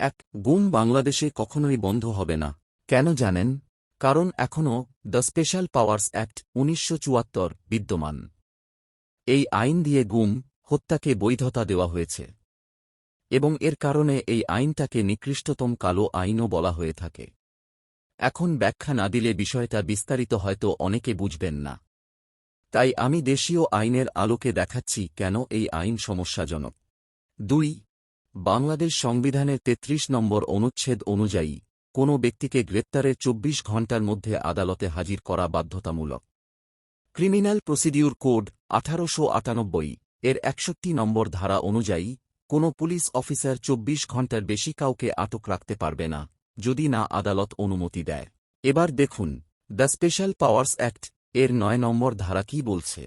এক, গুম বাংলাদেশে কখনোই বন্ধ হবে না। কেন জানেন? কারণ এখনও দ্য স্পেশাল পাওয়ার্স অ্যাক্ট উনিশশো চুয়াত্তর বিদ্যমান। এই আইন দিয়ে গুম, হত্যাকে বৈধতা দেওয়া হয়েছে। এবং এর কারণে এই আইনটাকে নিকৃষ্টতম কালো আইনও বলা হয়ে থাকে। এখন ব্যাখ্যা না দিলে বিষয়টা বিস্তারিত হয়তো অনেকে বুঝবেন না। তাই আমি দেশীয় আইনের আলোকে দেখাচ্ছি কেন এই আইন সমস্যাজনক। দুই বাংলাদেশ সংবিধানের ৩৩ নম্বর অনুচ্ছেদ অনুযায়ী, কোনো ব্যক্তিকে গ্রেপ্তারের ২৪ ঘণ্টার মধ্যে আদালতে হাজির করা বাধ্যতামূলক। ক্রিমিনাল প্রসিডিউর কোড আঠারোশো আটানব্বই এর একষট্টি নম্বর ধারা অনুযায়ী, কোনো পুলিশ অফিসার ২৪ ঘণ্টার বেশি কাউকে আটক রাখতে পারবে না, যদি না আদালত অনুমতি দেয়। এবার দেখুন, দ্য স্পেশাল পাওয়ার্স অ্যাক্ট এর নয় নম্বর ধারা কি বলছে?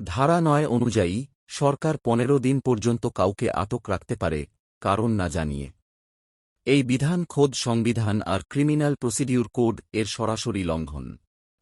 ধারা নয় অনুযায়ী সরকার পনেরো দিন পর্যন্ত কাউকে আটক রাখতে পারে, কারণ না জানিয়ে। এই বিধান খোদ সংবিধান আর ক্রিমিনাল প্রসিডিউর কোড এর সরাসরি লঙ্ঘন।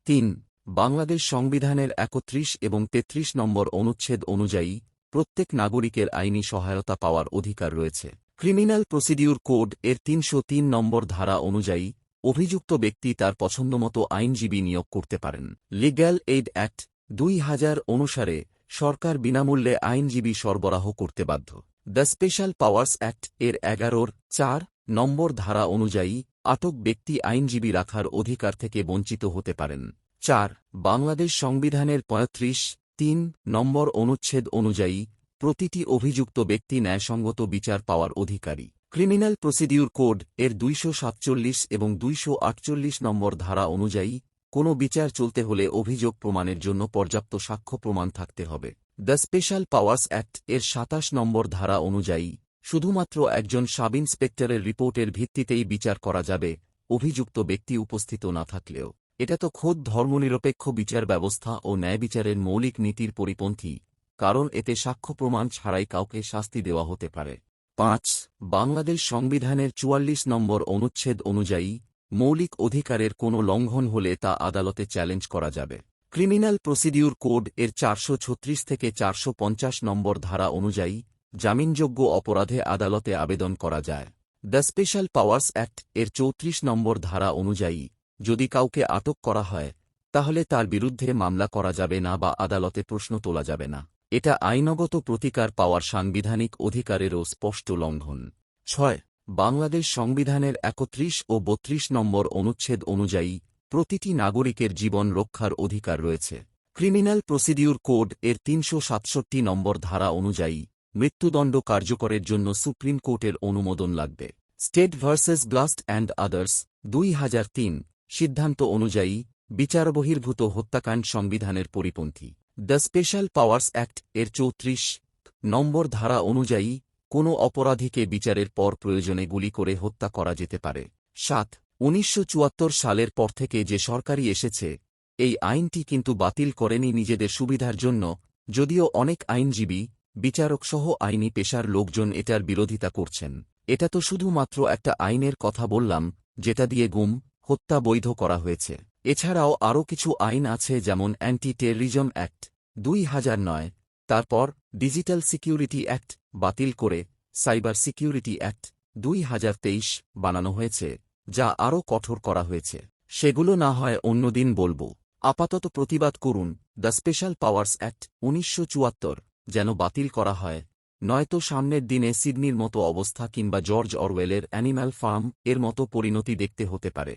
তিন, বাংলাদেশ সংবিধানের একত্রিশ এবং ৩৩ নম্বর অনুচ্ছেদ অনুযায়ী প্রত্যেক নাগরিকের আইনি সহায়তা পাওয়ার অধিকার রয়েছে। ক্রিমিনাল প্রসিডিউর কোড এর তিনশো তিন নম্বর ধারা অনুযায়ী অভিযুক্ত ব্যক্তি তার পছন্দমতো আইনজীবী নিয়োগ করতে পারেন। লিগ্যাল এইড অ্যাক্ট দুই হাজার অনুসারে সরকার বিনামূল্যে আইনজীবী সরবরাহ করতে বাধ্য। দ্য স্পেশাল পাওয়ার্স অ্যাক্ট এর এগারোর চার নম্বর ধারা অনুযায়ী আটক ব্যক্তি আইনজীবী রাখার অধিকার থেকে বঞ্চিত হতে পারেন। চার, বাংলাদেশ সংবিধানের পঁয়ত্রিশ তিন নম্বর অনুচ্ছেদ অনুযায়ী প্রতিটি অভিযুক্ত ব্যক্তি ন্যায়সঙ্গত বিচার পাওয়ার অধিকারী। ক্রিমিনাল প্রসিডিউর কোড এর দুইশো সাতচল্লিশ এবং দুইশো আটচল্লিশ নম্বর ধারা অনুযায়ী কোনো বিচার চলতে হলে অভিযোগ প্রমাণের জন্য পর্যাপ্ত সাক্ষ্য প্রমাণ থাকতে হবে। দ্য স্পেশাল পাওয়ার্স অ্যাক্ট এর সাতাশ নম্বর ধারা অনুযায়ী, শুধুমাত্র একজন সাব ইন্সপেক্টরের রিপোর্টের ভিত্তিতেই বিচার করা যাবে, অভিযুক্ত ব্যক্তি উপস্থিত না থাকলেও। এটা তো খোদ ধর্মনিরপেক্ষ বিচার ব্যবস্থা ও ন্যায় বিচারের মৌলিক নীতির পরিপন্থী, কারণ এতে সাক্ষ্য প্রমাণ ছাড়াই কাউকে শাস্তি দেওয়া হতে পারে। পাঁচ, বাংলাদেশ সংবিধানের চুয়াল্লিশ নম্বর অনুচ্ছেদ অনুযায়ী মৌলিক অধিকারের কোনো লঙ্ঘন হলে তা আদালতে চ্যালেঞ্জ করা যাবে। ক্রিমিনাল প্রসিডিউর কোড এর চারশো ছত্রিশ থেকে চারশো পঞ্চাশ নম্বর ধারা অনুযায়ী জামিনযোগ্য অপরাধে আদালতে আবেদন করা যায়। দ্য স্পেশাল পাওয়ার্স অ্যাক্ট এর চৌত্রিশ নম্বর ধারা অনুযায়ী যদি কাউকে আটক করা হয়, তাহলে তার বিরুদ্ধে মামলা করা যাবে না বা আদালতে প্রশ্ন তোলা যাবে না। এটা আইনগত প্রতিকার পাওয়ার সাংবিধানিক অধিকারেরও স্পষ্ট লঙ্ঘন। ছয় বাংলাদেশ সংবিধানের একত্রিশ ও বত্রিশ নম্বর অনুচ্ছেদ অনুযায়ী প্রতিটি নাগরিকের জীবন রক্ষার অধিকার রয়েছে। ক্রিমিনাল প্রসিডিউর কোড এর তিনশো সাতষট্টি নম্বর ধারা অনুযায়ী মৃত্যুদণ্ড কার্যকরের জন্য সুপ্রিম কোর্টের অনুমোদন লাগবে। State versus blast and others দুই হাজার তিন সিদ্ধান্ত অনুযায়ী বিচারবহির্ভূত হত্যাকাণ্ড সংবিধানের পরিপন্থী। দ্য স্পেশাল পাওয়ার্স অ্যাক্ট এর চৌত্রিশ নম্বর ধারা অনুযায়ী কোনো অপরাধীকে বিচারের পর প্রয়োজনে গুলি করে হত্যা করা যেতে পারে। সাত, উনিশশো সালের পর থেকে যে সরকারি এসেছে, এই আইনটি কিন্তু বাতিল করেনি নিজেদের সুবিধার জন্য, যদিও অনেক আইনজীবী, বিচারকসহ আইনি পেশার লোকজন এটার বিরোধিতা করছেন। এটা তো শুধুমাত্র একটা আইনের কথা বললাম, যেটা দিয়ে গুম, হত্যা বৈধ করা হয়েছে। এছাড়াও আরও কিছু আইন আছে যেমন অ্যান্টি টেররিজম অ্যাক্ট, দুই হাজার নয়, তারপর ডিজিটাল সিকিউরিটি অ্যাক্ট বাতিল করে সাইবার সিকিউরিটি অ্যাক্ট দুই হাজার তেইশ বানানো হয়েছে, যা আরও কঠোর করা হয়েছে। সেগুলো না হয় অন্যদিন বলব। আপাতত প্রতিবাদ করুন, দ্য স্পেশাল পাওয়ার্স অ্যাক্ট উনিশশো চুয়াত্তর, যেন বাতিল করা হয়। নয়তো সামনের দিনে সিডনির মতো অবস্থা কিংবা জর্জ অরওয়েলের অ্যানিম্যাল ফার্ম এর মতো পরিণতি দেখতে হতে পারে।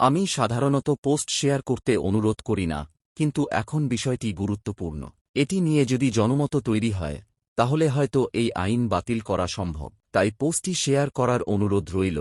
আমি সাধারণত পোস্ট শেয়ার করতে অনুরোধ করি না, কিন্তু এখন বিষয়টি গুরুত্বপূর্ণ। এটি নিয়ে যদি জনমত তৈরি হয় তাহলে হয়তো এই আইন বাতিল করা সম্ভব। তাই পোস্টটি শেয়ার করার অনুরোধ রইল।